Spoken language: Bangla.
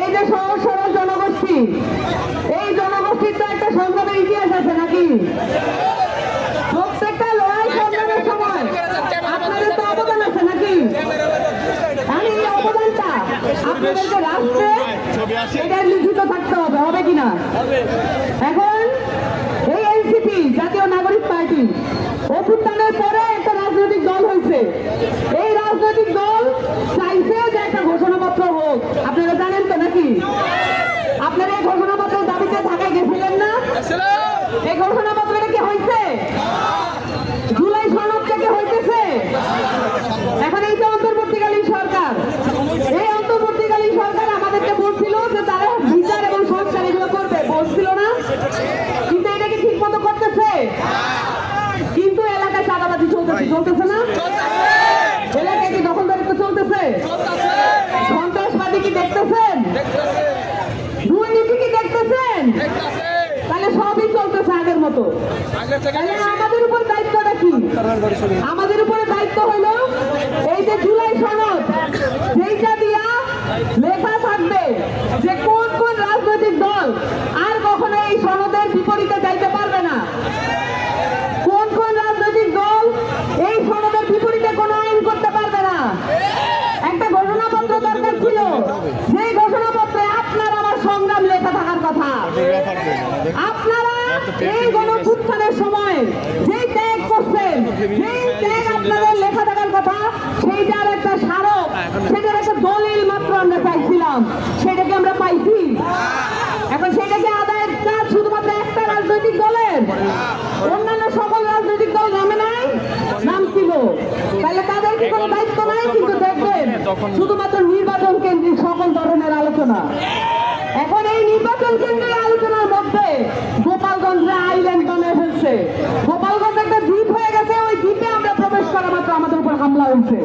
এই যে সহজ সরল জনগোষ্ঠী এই জনগোষ্ঠীর তো একটা সংগ্রামের ইতিহাস আছে নাকি? প্রত্যেকটা লড়াই সংগ্রামের সময় আপনাদের তো অবদান আছে নাকি? আমি এই অবদানটা আপনাদেরকে রাষ্ট্রে এটা লিখিত থাকতে হবে হবে কিনা? এখন এই এনসিপি জাতীয় নাগরিক পার্টি অভ্যুত্থানের পরে একটা রাজনৈতিক দল হয়েছে এই রাজনৈতিক দল চাইছে যে একটা ঘোষণাপত্র হোক আপনারা জানেন তো নাকি আপনারা এই ঘোষণাপত্রের দাবিতে ঢাকায় গেছিলেন না এই ঘোষণাপত্রটা কি হয়েছে জুলাই সনদ থেকে হইতেছে এখন এই যে অন্তর্বর্তীকালীন সরকার এই অন্তর্বর্তীকালীন সরকার আমাদেরকে বলছিল যে তারা বিচার এবং সংস্কার এগুলো করবে বলছিল না কিন্তু এটা কি ঠিক মতো করতেছে কিন্তু এলাকায় চাঁদাবাজি চলতেছে না? এলাকায় কি দখলদারিত্ব চলতেছে। সন্ত্রাসবাদী কি দেখতেছেন? দুর্নীতি কি দেখতেছেন? তাহলে সবই চলতেছে আগের মতো। আমাদের উপর দায়িত্বটা কি? আমাদের উপরে দায়িত্ব হলো এই যে জুলাই সনদ, যেইটা দিয়া লেখা থাকবে যে কোন কোন রাজনৈতিক দল আর কখনো এই সনদের বিপরীতে যাইতে পারবে না কোন কোন রাজনৈতিক দল এই সনদের বিপরীতে কোনো আইন করতে পারবে না একটা ঘোষণাপত্র দরকার ছিল যে ঘোষণাপত্রে আপনার আমার সংগ্রাম লেখা থাকার কথা আপনারা এই গণপুত্থানের সময় যে ত্যাগ করছেন যেই ত্যাগ আপনাদের লেখা থাকার কথা সেইটার একটা স্মারক সেটার একটা দলিল মাত্র আমরা চাইছিলাম সেটাকে আমরা পাইছি। এখন সেটাকে আদায়ের কাজ শুধুমাত্র একটা রাজনৈতিক দলের অন্যান্য সকল রাজনৈতিক দল নামে নাই নাম ছিল। তাহলে তাদের কি কোনো দায়িত্ব নাই কিন্তু দেখবেন শুধুমাত্র নির্বাচন কেন্দ্রিক সকল ধরনের আলোচনা। এখন এই নির্বাচন কেন্দ্রের আলোচনার মধ্যে গোপালগঞ্জে আইল্যান্ড বানিয়ে ফেলছে গোপালগঞ্জ একটা দ্বীপ হয়ে গেছে, ওই দ্বীপে আমরা প্রবেশ করা মাত্র আমাদের উপর হামলা হয়েছে।